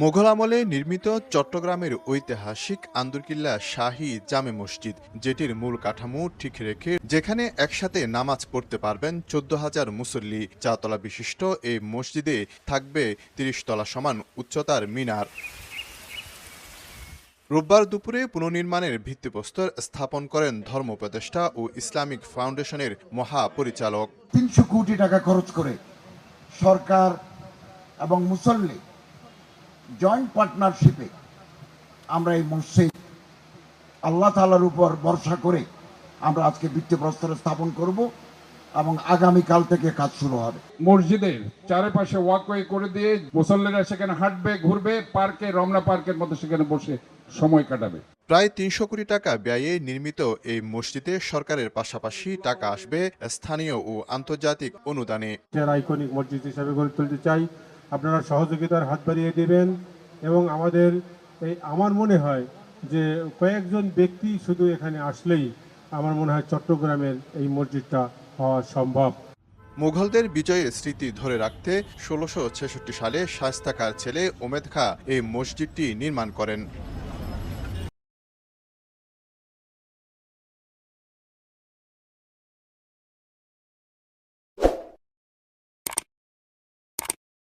মোঘল আমলে নির্মিত চট্টগ্রামের ঐতিহাসিক আন্দরকিল্লা শাহী জামে মসজিদ, যেটির মূল কাঠামো ঠিক রেখে যেখানে একসাথে নামাজ পড়তে পারবেন চোদ্দ হাজার মুসল্লি চাতলা বিশিষ্ট এই মসজিদে থাকবে তিরিশ তলা সমান উচ্চতার মিনার। রোববার দুপুরে পুনর্নির্মাণের ভিত্তিপ্রস্তর স্থাপন করেন ধর্ম উপদেষ্টা ও ইসলামিক ফাউন্ডেশনের মহাপরিচালক। তিনশো কোটি টাকা খরচ করে সরকার এবং মুসল্লি জয়েন্ট পার্টনারশিপে আমরা এই মসজিদ আল্লাহ তালার উপর ভরসা করে আমরা আজকে ভিত্তিপ্রস্তর স্থাপন করব এবং আগামীকাল থেকে কাজ শুরু হবে। মসজিদের চারিপাশে ওয়াকওয়ে করে দিয়ে মুসল্লিরা সেখানে হাঁটবে ঘুরবে পার্কে রমনা পার্কের মতো সেখানে বসে সময় কাটাবে। প্রায় তিনশো কোটি টাকা ব্যয়ে নির্মিত এই মসজিদে সরকারের পাশাপাশি টাকা আসবে স্থানীয় ও আন্তর্জাতিক অনুদানে। আইকনিক মসজিদ হিসাবে গড়ে তুলতে চাই। আপনারা সহযোগিতার হাত বাড়িয়ে দেবেন এবং আমাদের এই আমার মনে হয় যে কয়েকজন ব্যক্তি শুধু এখানে আসলেই আমার মনে হয় চট্টগ্রামের এই মসজিদটা হওয়া সম্ভব। মুঘলদের বিজয়ের স্মৃতি ধরে রাখতে ষোলোশো সালে শায়স্তাকার ছেলে ওমেদ খা এই মসজিদটি নির্মাণ করেন।